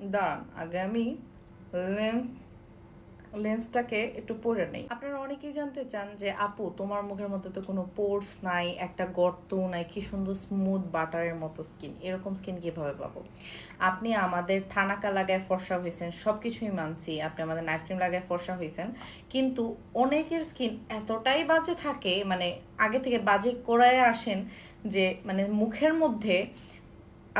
দাঁড়ান আগে আমি লেন্স লেন্সটাকে একটু পরে নেই। আপনারা অনেকেই জানতে চান যে, আপু, তোমার মুখের মধ্যে তো কোনো পোর্স নাই, একটা গর্ত নাই, কি সুন্দর স্মুথ বাটারের মতো স্কিন। এরকম স্কিন কীভাবে পাবো? আপনি আমাদের থানাকা লাগায় ফর্সা হয়েছেন সব কিছুই মানছি। আপনি আমাদের নাইট ক্রিম লাগায় ফর্সা হয়েছেন। কিন্তু অনেকের স্কিন এতটাই বাজে থাকে মানে আগে থেকে বাজে করায় আসেন যে মানে মুখের মধ্যে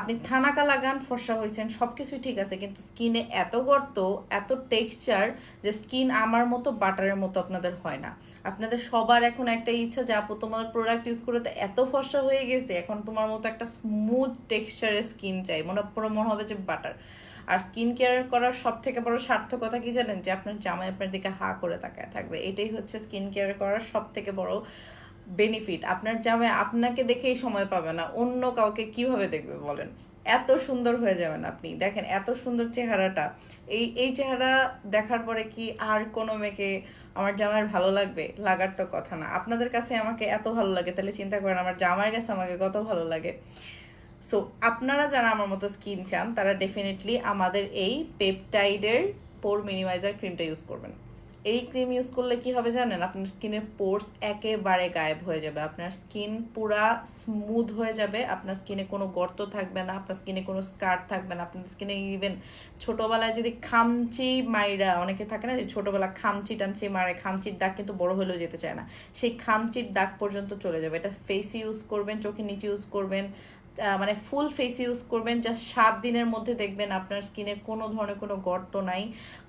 আপনি থানাকা লাগান, ফর্সা হয়েছেন সব কিছুই ঠিক আছে, কিন্তু স্কিনে এত গর্ত, এত টেক্সচার যে স্কিন আমার মতো, বাটারের মতো আপনাদের হয় না। আপনাদের সবার এখন একটা ইচ্ছা যে, আপু তোমার প্রোডাক্ট ইউজ করে তো এত ফর্সা হয়ে গেছে, এখন তোমার মতো একটা স্মুথ টেক্সচারের স্কিন চাই। মনে, পুরো মনে হবে যে বাটার। আর স্কিন কেয়ার করার সব থেকে বড় সার্থকতা কি জানেন? যে আপনার জামাই আপনার দিকে হা করে তাকায় থাকবে। এটাই হচ্ছে স্কিন কেয়ার করার সব থেকে বড় বেনিফিট আপনার জামাই আপনাকে দেখেই সময় পাবে না, অন্য কাউকে কীভাবে দেখবে বলেন? এত সুন্দর হয়ে যাবেন আপনি। দেখেন, এত সুন্দর চেহারাটা। এই এই চেহারা দেখার পরে কি আর কোনো মেয়েকে আমার জামাইয়ের ভালো লাগবে? লাগার তো কথা না। আপনাদের কাছে আমাকে এত ভালো লাগে, তাহলে চিন্তা করেন, আমার জামাইয়ের কাছে আমাকে কত ভালো লাগে। সো আপনারা যারা আমার মতো স্কিন চান, তারা ডেফিনেটলি আমাদের এই পেপটাইডের পোর মিনিমাইজার ক্রিমটা ইউজ করবেন। এই ক্রিম ইউজ করলে কি হবে জানেন? আপনার স্কিনের পোর্স একেবারে গায়েব হয়ে যাবে। আপনার স্কিন পুরা স্মুথ হয়ে যাবে। আপনার স্কিনে কোনো গর্ত থাকবে না, আপনার স্কিনে কোনো স্কার থাকবে না। আপনার স্কিনে ইভেন ছোটোবেলায় যদি খামচি মাইরা, অনেকে থাকে না যে ছোটবেলা খামচি টামচি মারে, খামচির দাগ কিন্তু বড় হলেও যেতে চায় না। সেই খামচির দাগ পর্যন্ত চলে যাবে। এটা ফেস ইউজ করবেন, চোখের নিচে ইউজ করবেন। মানে ফুল ফেস ইউজ করবেন জাস্ট সাত দিনের মধ্যে দেখবেন আপনার স্কিনে কোনো ধরনের কোনো গর্ত নাই,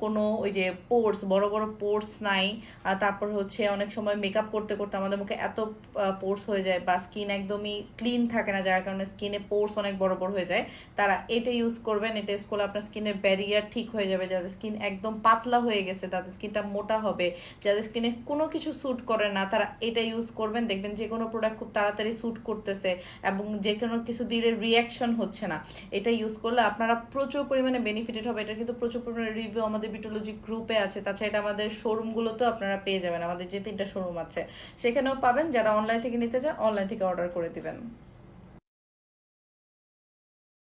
কোনো ওই যে পোর্স বড় বড় পোর্স নাই, আর তারপর হচ্ছে অনেক সময় মেকআপ করতে করতে আমাদের মুখে এত পোর্স হয়ে যায় বা স্কিন একদমই ক্লিন থাকে না, যার কারণে স্কিনে পোর্স অনেক বড় বড় হয়ে যায়, তারা এটা ইউজ করবেন, এটা ইউজ করলে আপনার স্কিনের ব্যারিয়ার ঠিক হয়ে যাবে, যাদের স্কিন একদম পাতলা হয়ে গেছে, তাদের স্কিনটা মোটা হবে, যাদের স্কিনে কোনো কিছু স্যুট করে না, তারা এটা ইউজ করবেন, দেখবেন যে কোনো প্রোডাক্ট খুব তাড়াতাড়ি স্যুট করতেছে, এবং যে কোনো কিছু দিলে রিয়াকশন হচ্ছে না। এটা ইউজ করলে আপনারা প্রচুর পরিমাণে বেনিফিটেড হবে। এটা কিন্তু প্রচুর পরিমাণে রিভিউ আমাদের বিটোলজি গ্রুপে আছে। তাছাড়া এটা আমাদের শোরুমগুলোতেও আপনারা পেয়ে যাবেন। আমাদের যে তিনটা শোরুম আছে, সেখানেও পাবেন। যারা অনলাইন থেকে নিতে চান অনলাইন থেকে অর্ডার করে দিবেন।